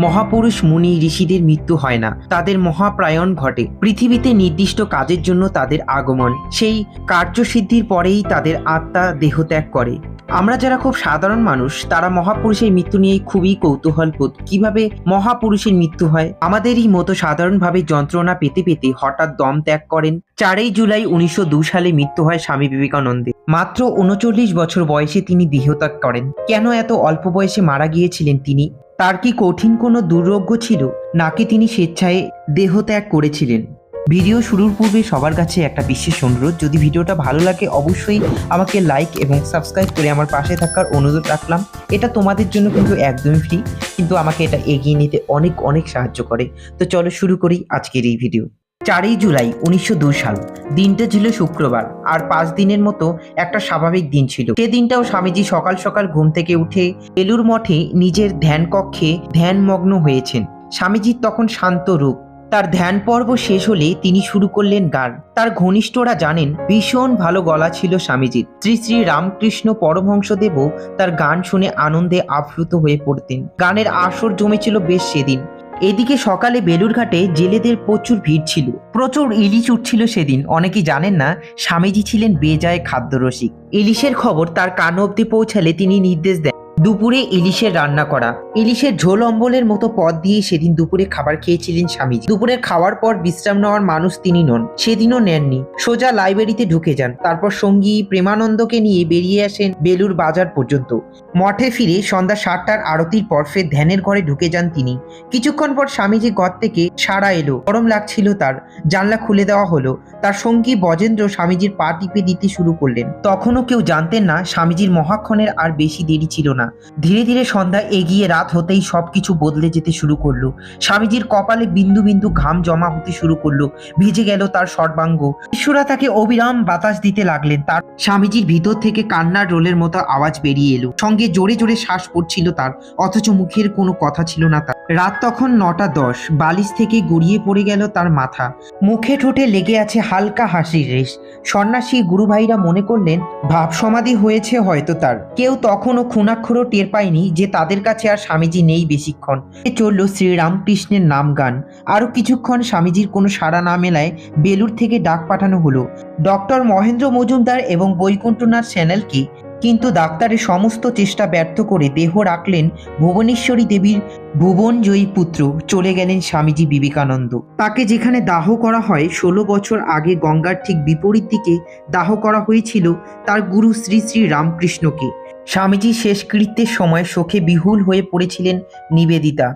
মহাপুরুষ মুনি ঋষিদের মৃত্যু হয় না। তাদের মহাপ্রায়ণ ঘটে। পৃথিবীতে নির্দিষ্ট কাজের জন্য তাদের আগমন। সেই কার্যসিদ্ধির পরেই তাদের আত্মা দেহত্যাগ করে। আমরা যারা খুব সাধারণ মানুষ, তারা মহাপুরুষের মৃত্যু নিয়ে খুবই কৌতূহলবোধ কীভাবে মহাপুরুষের মৃত্যু হয়? আমাদেরই মতো সাধারণভাবে যন্ত্রণা পেতে পেতে হঠাৎ দম ত্যাগ করেন। চারই জুলাই উনিশশো সালে মৃত্যু হয় স্বামী বিবেকানন্দের মাত্র উনচল্লিশ বছর বয়সে তিনি দেহত্যাগ করেন। কেন এত অল্প বয়সে মারা গিয়েছিলেন তিনি? তার কি কঠিন কোনো দুর্রোগ্য ছিল নাকি তিনি স্বেচ্ছায় দেহ ত্যাগ করেছিলেন? ভিডিও শুরুর পূর্বে সবার কাছে একটা বিশেষ অনুরোধ, যদি ভিডিওটা ভালো লাগে অবশ্যই আমাকে লাইক এবং সাবস্ক্রাইব করে আমার পাশে থাকার অনুরোধ রাখলাম। এটা তোমাদের জন্য কিন্তু একদমই ফ্রি কিন্তু আমাকে এটা এগিয়ে নিতে অনেক অনেক সাহায্য করে। তো চলো শুরু করি আজকের এই ভিডিও চারই জুলাই উনিশশো সাল। দিনটা ছিল শুক্রবার, আর পাঁচ দিনের মতো একটা স্বাভাবিক দিন ছিল। সে দিনটাও স্বামীজি সকাল সকাল ঘুম থেকে উঠে বেলুর মঠে নিজের ধ্যান কক্ষে ধ্যানমগ্ন হয়েছেন। স্বামীজির তখন শান্ত রূপ। তার ধ্যান পর্ব শেষ হলে তিনি শুরু করলেন গান। তার ঘনিষ্ঠরা জানেন, ভীষণ ভালো গলা ছিল স্বামীজির। শ্রী শ্রী রামকৃষ্ণ পরমহংসদেবও তার গান শুনে আনন্দে আপ্লুত হয়ে পড়তেন। গানের আসর জমেছিল বেশ সেদিন। এদিকে সকালে বেলুরঘাটে জেলেদের প্রচুর ভিড় ছিল। প্রচুর ইলিশ উঠছিল সেদিন অনেকে জানেন না, স্বামীজি ছিলেন বেজায় খাদ্যরসিক। ইলিশের খবর তার কান অব্দি পৌঁছালে তিনি নির্দেশ দেন দুপুরে ইলিশের রান্না করা। ইলিশের ঝোল অম্বলের মতো পদ দিয়ে সেদিন দুপুরে খাবার খেয়েছিলেন স্বামীজি। দুপুরের খাওয়ার পর বিশ্রাম নেওয়ার মানুষ তিনি নন। সেদিনও নেননি। সোজা লাইব্রেরিতে ঢুকে যান। তারপর সঙ্গী প্রেমানন্দকে নিয়ে বেরিয়ে আসেন বেলুর বাজার পর্যন্ত। মঠে ফিরে সন্ধ্যা সাতটার আরতির পর ফের ধ্যানের ঘরে ঢুকে যান তিনি। কিছুক্ষণ পর স্বামীজি ঘর থেকে সারা এলো। গরম লাগছিল তার। জানলা খুলে দেওয়া হলো। তার সঙ্গী বজেন্দ্র স্বামীজির পা টিপে দিতে শুরু করলেন। তখনও কেউ জানতেন না স্বামীজির মহাক্ষণের আর বেশি দেরি ছিল না। ধীরে ধীরে সন্ধ্যা এগিয়ে রাত হতেই সবকিছু বদলে যেতে শুরু করল। স্বামীজির কপালে বিন্দু বিন্দু ঘাম জমা হতে শুরু করল। ভিজে গেল তার সর্বাঙ্গ। ঈশ্বরা তাকে অবিরাম বাতাস দিতে লাগলেন। তার স্বামীজির ভিতর থেকে কান্নার রোলের মতো আওয়াজ বেরিয়ে এলো। সঙ্গে জোরে জোরে শ্বাস পড়ছিল তার। অথচ মুখের কোনো কথা ছিল না তার। রাত তখন নটা দশ। বালিশ থেকে গড়িয়ে পড়ে গেল তার মাথা। মুখে ঠোঁটে লেগে আছে হালকা হাসির রেশ। সন্ন্যাসী গুরু ভাইরা মনে করলেন, ভাব সমাধি হয়েছে হয়তো তার। কেউ তখনও খুনাক্ষরও টের পায়নি যে তাদের কাছে আর স্বামীজি নেই বেশিক্ষণ। চলল শ্রীরামকৃষ্ণের নাম গান। আরও কিছুক্ষণ স্বামীজির কোনো সাড়া না মেলায় বেলুর থেকে ডাক পাঠানো হলো। ডক্টর মহেন্দ্র মজুমদার এবং বৈকুণ্ঠনাথ স্যানেলকে কিন্তু ডাক্তারের সমস্ত চেষ্টা ব্যর্থ করে দেহ রাখলেন ভুবনেশ্বরী দেবীর ভুবনজয়ী পুত্র। চলে গেলেন স্বামীজি বিবেকানন্দ। তাকে যেখানে দাহ করা হয়, ষোলো বছর আগে গঙ্গার ঠিক বিপরীত দিকে দাহ করা হয়েছিল তার গুরু শ্রী শ্রী রামকৃষ্ণকে। স্বামীজি শেষকৃত্যের সময় শোকে বিহুল হয়ে পড়েছিলেন নিবেদিতা।